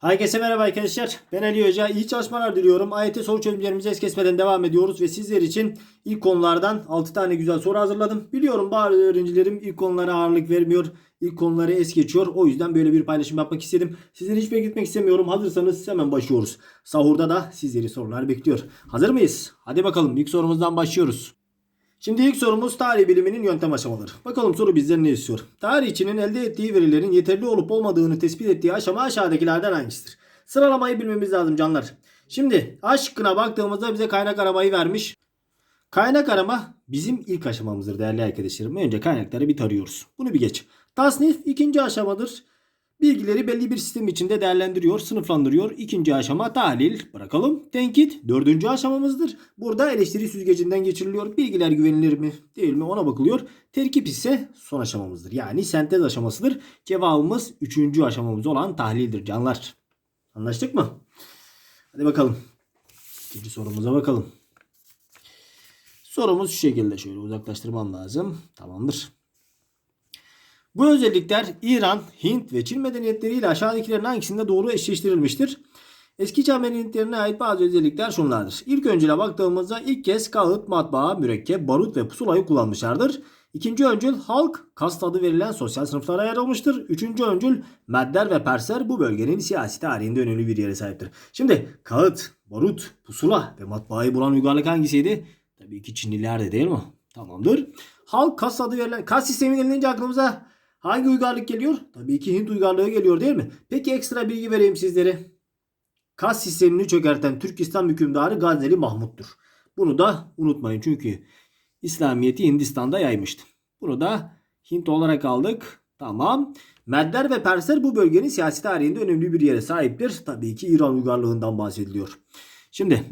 Herkese merhaba arkadaşlar. Ben Ali Hoca. İyi çalışmalar diliyorum. AYT soru çözümlerimize es kesmeden devam ediyoruz ve sizler için ilk konulardan 6 tane güzel soru hazırladım. Biliyorum bazı öğrencilerim ilk konulara ağırlık vermiyor. İlk konuları es geçiyor. O yüzden böyle bir paylaşım yapmak istedim. Sizleri hiç bekletmek istemiyorum. Hazırsanız hemen başlıyoruz. Sahurda da sizleri sorular bekliyor. Hazır mıyız? Hadi bakalım ilk sorumuzdan başlıyoruz. Şimdi ilk sorumuz tarih biliminin yöntem aşamaları. Bakalım soru bizden ne istiyor? Tarihçinin elde ettiği verilerin yeterli olup olmadığını tespit ettiği aşama aşağıdakilerden hangisidir? Sıralamayı bilmemiz lazım canlar. Şimdi A şıkkına baktığımızda bize kaynak aramayı vermiş. Kaynak arama bizim ilk aşamamızdır değerli arkadaşlarım. Önce kaynakları bir tarıyoruz. Bunu bir geç. Tasnif ikinci aşamadır. Bilgileri belli bir sistem içinde değerlendiriyor, sınıflandırıyor. İkinci aşama tahlil. Bırakalım. Tenkit dördüncü aşamamızdır. Burada eleştiri süzgecinden geçiriliyor. Bilgiler güvenilir mi değil mi ona bakılıyor. Terkip ise son aşamamızdır. Yani sentez aşamasıdır. Cevabımız üçüncü aşamamız olan tahlildir canlar. Anlaştık mı? Hadi bakalım. İkinci sorumuza bakalım. Sorumuz şu şekilde şöyle uzaklaştırmam lazım. Tamamdır. Bu özellikler İran, Hint ve Çin medeniyetleriyle aşağıdakilerin hangisinde doğru eşleştirilmiştir? Eski çağ medeniyetlerine ait bazı özellikler şunlardır. İlk öncüle baktığımızda ilk kez kağıt, matbaa, mürekkep, barut ve pusulayı kullanmışlardır. İkinci öncül halk, kast adı verilen sosyal sınıflara ayrılmıştır. Üçüncü öncül Medder ve Perser bu bölgenin siyasi tarihinde önemli bir yere sahiptir. Şimdi kağıt, barut, pusula ve matbaayı bulan uygarlık hangisiydi? Tabii ki Çinlilerdi değil mi? Tamamdır. Halk kas adı verilen kas sistemi denilince aklımıza hangi uygarlık geliyor? Tabii ki Hint uygarlığı geliyor değil mi? Peki ekstra bilgi vereyim sizlere. Kas sistemini çökerten Türkistan hükümdarı Gazneli Mahmut'tur. Bunu da unutmayın çünkü İslamiyet'i Hindistan'da yaymıştı. Bunu da Hint olarak aldık. Tamam. Medder ve Persler bu bölgenin siyasi tarihinde önemli bir yere sahiptir. Tabii ki İran uygarlığından bahsediliyor. Şimdi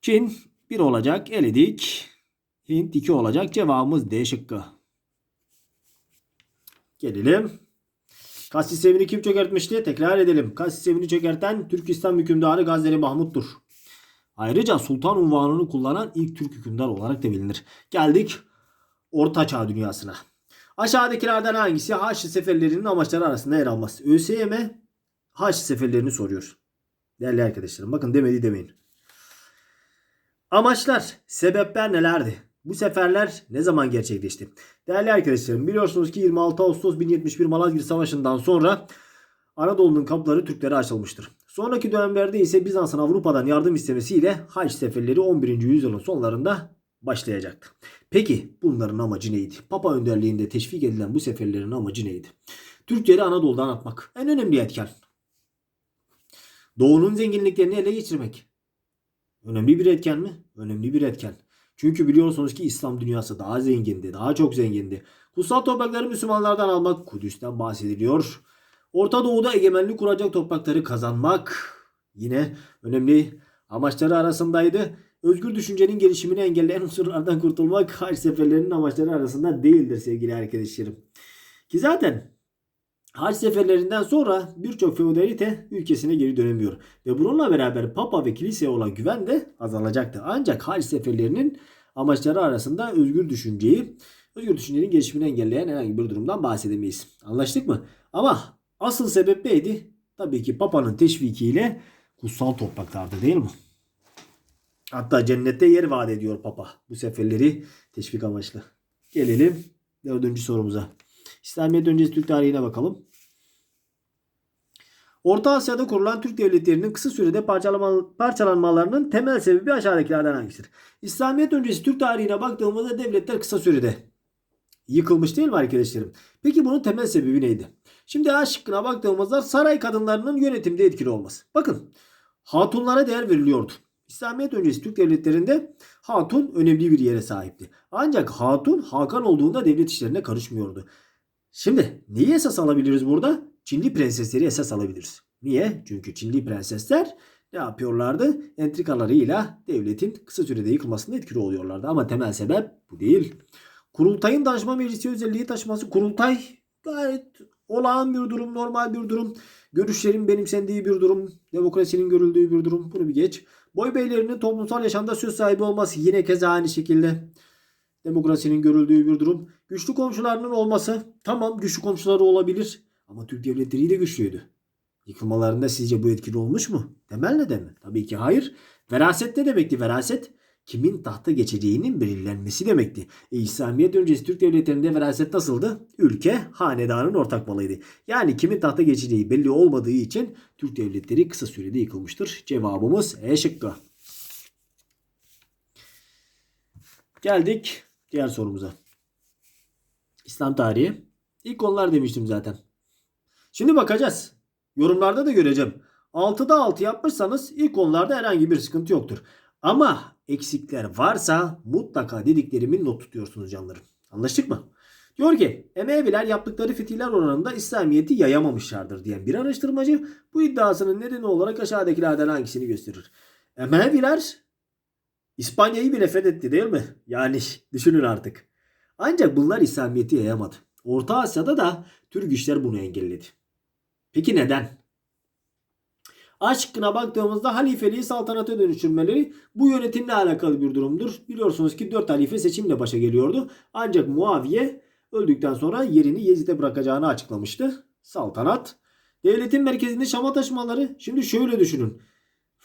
Çin 1 olacak. Eledik. Hint 2 olacak. Cevabımız D şıkkı. Gelelim. Kas sistemini kim çökertmişti? Tekrar edelim. Kas sistemini çökerten Türkistan hükümdarı Gazneli Mahmut'tur. Ayrıca sultan unvanını kullanan ilk Türk hükümdar olarak da bilinir. Geldik Orta Çağ dünyasına. Aşağıdakilerden hangisi Haçlı seferlerinin amaçları arasında yer almaz? ÖSYM Haçlı seferlerini soruyor. Değerli arkadaşlarım bakın demedi demeyin. Amaçlar, sebepler nelerdi? Bu seferler ne zaman gerçekleşti? Değerli arkadaşlarım biliyorsunuz ki 26 Ağustos 1071 Malazgirt Savaşı'ndan sonra Anadolu'nun kapıları Türklere açılmıştır. Sonraki dönemlerde ise Bizans'ın Avrupa'dan yardım istemesiyle Haç seferleri 11. yüzyılın sonlarında başlayacaktı. Peki bunların amacı neydi? Papa önderliğinde teşvik edilen bu seferlerin amacı neydi? Türkleri Anadolu'dan atmak. En önemli etken. Doğu'nun zenginliklerini ele geçirmek. Önemli bir etken mi? Önemli bir etken. Çünkü biliyorsunuz ki İslam dünyası daha zengindi, daha çok zengindi. Kutsal toprakları Müslümanlardan almak, Kudüs'ten bahsediliyor. Orta Doğu'da egemenlik kuracak toprakları kazanmak yine önemli amaçları arasındaydı. Özgür düşüncenin gelişimini engelleyen unsurlardan kurtulmak Haç seferlerinin amaçları arasında değildir sevgili arkadaşlarım. Ki zaten Haç seferlerinden sonra birçok feodalite ülkesine geri dönemiyor. Ve bununla beraber Papa ve kiliseye olan güven de azalacaktı. Ancak Haç seferlerinin amaçları arasında özgür düşünceyi, özgür düşüncenin gelişimini engelleyen herhangi bir durumdan bahsedemeyiz. Anlaştık mı? Ama asıl sebep neydi? Tabii ki Papa'nın teşvikiyle kutsal topraklardı değil mi? Hatta cennette yer vaat ediyor Papa bu seferleri teşvik amaçlı. Gelelim dördüncü sorumuza. İslamiyet öncesi Türk tarihine bakalım. Orta Asya'da kurulan Türk devletlerinin kısa sürede parçalanmalarının temel sebebi aşağıdakilerden hangisidir? İslamiyet öncesi Türk tarihine baktığımızda devletler kısa sürede yıkılmış değil mi arkadaşlarım? Peki bunun temel sebebi neydi? Şimdi A şıkkına baktığımızda saray kadınlarının yönetimde etkili olması. Bakın hatunlara değer veriliyordu. İslamiyet öncesi Türk devletlerinde hatun önemli bir yere sahipti. Ancak hatun Hakan olduğunda devlet işlerine karışmıyordu. Şimdi neyi esas alabiliriz burada? Çinli prensesleri esas alabiliriz. Niye? Çünkü Çinli prensesler ne yapıyorlardı? Entrikalarıyla devletin kısa sürede yıkılmasında etkili oluyorlardı. Ama temel sebep bu değil. Kurultayın danışma meclisi özelliği taşıması. Kurultay gayet olağan bir durum, normal bir durum. Görüşlerin benimsendiği bir durum, demokrasinin görüldüğü bir durum. Bunu bir geç. Boy beylerinin toplumsal yaşamda söz sahibi olması yine keza aynı şekilde demokrasinin görüldüğü bir durum. Güçlü komşularının olması tamam güçlü komşuları olabilir ama Türk devletleri de güçlüydü. Yıkılmalarında sizce bu etkili olmuş mu? Temel neden mi? Tabii ki hayır. Veraset ne demekti? Veraset kimin tahta geçeceğinin belirlenmesi demekti. E, İslamiyet öncesi Türk devletlerinde veraset nasıldı? Ülke hanedanın ortak malıydı. Yani kimin tahta geçeceği belli olmadığı için Türk devletleri kısa sürede yıkılmıştır. Cevabımız E şıkkı. Geldik diğer sorumuza. İslam tarihi. İlk konular demiştim zaten. Şimdi bakacağız. Yorumlarda da göreceğim. 6'da 6 yapmışsanız ilk konularda herhangi bir sıkıntı yoktur. Ama eksikler varsa mutlaka dediklerimin not tutuyorsunuz canlarım. Anlaştık mı? Diyor ki Emeviler yaptıkları fetihler oranında İslamiyet'i yayamamışlardır diyen bir araştırmacı bu iddiasının nedeni olarak aşağıdakilerden hangisini gösterir? Emeviler İspanya'yı bile fethetti değil mi? Yani düşünün artık. Ancak bunlar İslamiyet'i yayamadı. Orta Asya'da da Türk güçler bunu engelledi. Peki neden? Aşkına baktığımızda halifeliği saltanata dönüştürmeleri bu yönetimle alakalı bir durumdur. Biliyorsunuz ki 4 halife seçimle başa geliyordu. Ancak Muaviye öldükten sonra yerini Yezid'e bırakacağını açıklamıştı. Saltanat. Devletin merkezinde Şam'a taşımaları. Şimdi şöyle düşünün.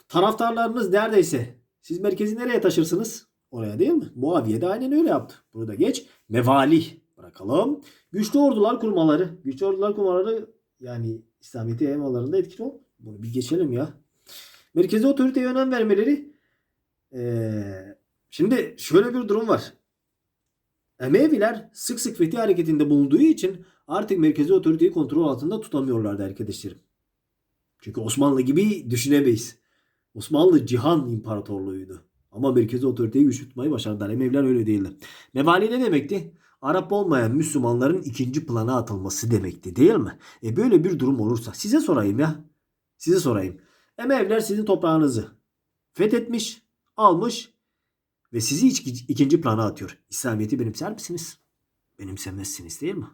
Taraftarlarınız neredeyse. Siz merkezi nereye taşırsınız? Oraya değil mi? Muaviye de aynen öyle yaptı. Burada geç. Mevali bırakalım. Güçlü ordular kurmaları. Güçlü ordular kurmaları yani İslamiyet'i yaymalarında etkili ol. Bunu bir geçelim ya. Merkezi otoriteye önem vermeleri. Ee, şimdi şöyle bir durum var. Emeviler sık sık fetih hareketinde bulunduğu için artık merkezi otoriteyi kontrol altında tutamıyorlardı arkadaşlarım. Çünkü Osmanlı gibi düşünemeyiz. Osmanlı cihan imparatorluğuydu. Ama merkezi otoriteyi güç tutmayı başardılar. Emeviler öyle değildi. Mevali ne demekti? Arap olmayan Müslümanların ikinci plana atılması demekti değil mi? E böyle bir durum olursa size sorayım ya. Size sorayım. Emeviler sizin toprağınızı fethetmiş, almış ve sizi ikinci plana atıyor. İslamiyet'i benimser misiniz? Benimsemezsiniz değil mi?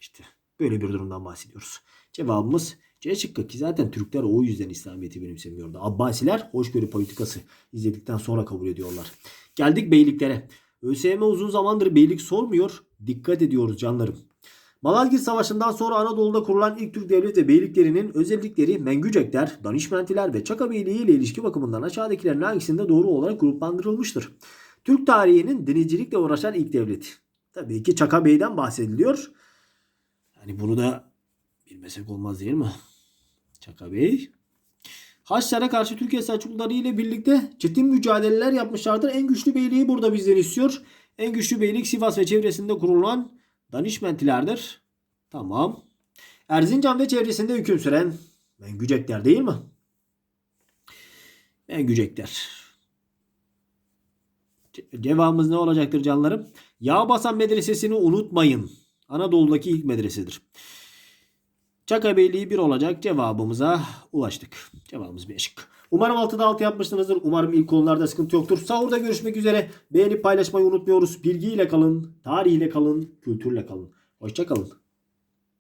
İşte böyle bir durumdan bahsediyoruz. Cevabımız C ki zaten Türkler o yüzden İslamiyet'i benimsemiyordu. Abbasiler hoşgörü politikası izledikten sonra kabul ediyorlar. Geldik beyliklere. ÖSYM uzun zamandır beylik sormuyor. Dikkat ediyoruz canlarım. Malazgirt Savaşı'ndan sonra Anadolu'da kurulan ilk Türk devlet ve beyliklerinin özellikleri Mengücekler, Danişmentiler ve Çaka Beyliği ile ilişki bakımından aşağıdakilerin hangisinde doğru olarak gruplandırılmıştır? Türk tarihinin denizcilikle uğraşan ilk devlet. Tabii ki Çaka Bey'den bahsediliyor. Yani bunu da bilmesek olmaz değil mi? Çaka Bey. Haçlara karşı Türkiye Selçukluları ile birlikte ciddi mücadeleler yapmışlardır. En güçlü beyliği burada bizden istiyor. En güçlü beylik Sivas ve çevresinde kurulan Danişmentilerdir. Tamam. Erzincan ve çevresinde hüküm süren Mengücekler değil mi? Mengücekler. Ce- Cevabımız ne olacaktır canlarım? Yağbasan medresesini unutmayın. Anadolu'daki ilk medresedir. Çaka Beyliği 1 olacak. Cevabımıza ulaştık. Cevabımız bir şık. Umarım 6'da 6 yapmışsınızdır. Umarım ilk konularda sıkıntı yoktur. Sahurda görüşmek üzere. Beğenip paylaşmayı unutmuyoruz. Bilgiyle kalın, tarihiyle kalın, kültürle kalın. Hoşçakalın.